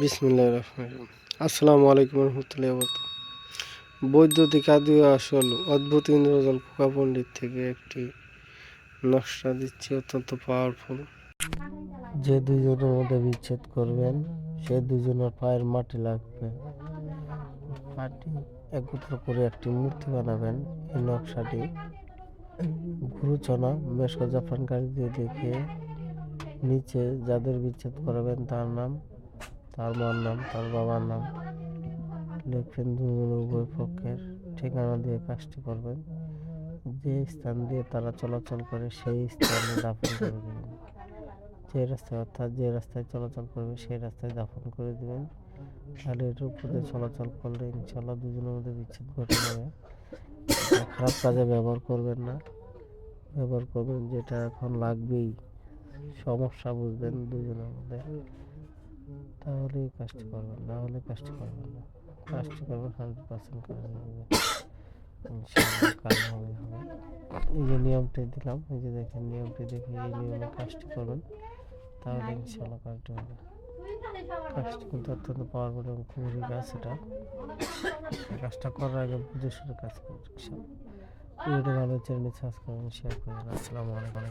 বিসমিল্লাহ রহমান আসসালামু আলাইকুম রহমতুল্লাহ বৈদ্যুতিক আদি আসল অদ্ভুত ইন্দ্রজল খোকা পণ্ডিত থেকে একটি নকশা দিচ্ছি অত্যন্ত পাওয়ারফুল যে দুজনের মধ্যে বিচ্ছেদ করবেন, সে দুজনের পায়ের মাটি লাগবে। মাটি একত্র করে একটি মূর্তি বানাবেন। এই নকশাটি গুরুচনা মেশকা জাফরান কালি দিয়ে দেখে নিচে যাদের বিচ্ছেদ করাবেন তার নাম তার মার নাম, তার বাবার নাম। লিখবেন দুজন উভয় পক্ষের ঠিকানা দিয়ে কাজটি করবেন। যে স্থান দিয়ে তারা চলাচল করে, সেই স্থানে দাফন করে দেবেন। যে রাস্তায়, অর্থাৎ যে রাস্তায় চলাচল করবে, সেই রাস্তায় দাফন করে দেবেন। তাহলে এটার উপরে চলাচল করলে ইনশাল্লাহ দুজনের মধ্যে বিচ্ছেদ ঘটে যাবে। খারাপ কাজে ব্যবহার করবেন না। ব্যবহার করবেন যেটা এখন লাগবেই। সমস্যা বুঝবেন দুজনের মধ্যে। তাহলে এই কাজটি করবেন, না হলে কাজটি করবেন না। কাজটি করবেন হান্ড্রেড পার্সেন্ট কাজ হবে হবে। এই যে নিয়মটি দিলাম, এই যে দেখেন নিয়মটি দেখে এই নিয়মে কাজটি করবেন, তাহলে ইনশাআল্লাহ কাজটি হবে। কাজটি কিন্তু অত্যন্ত পাওয়ারফুল এবং খুবই কাজ এটা। কাজটা করার আগে বুঝে শুনে কাজ করবেন ভিডিওটি ভালো চ্যানেলটি সাবস্ক্রাইব শেয়ার করবেন আসসালামু আলাইকুম।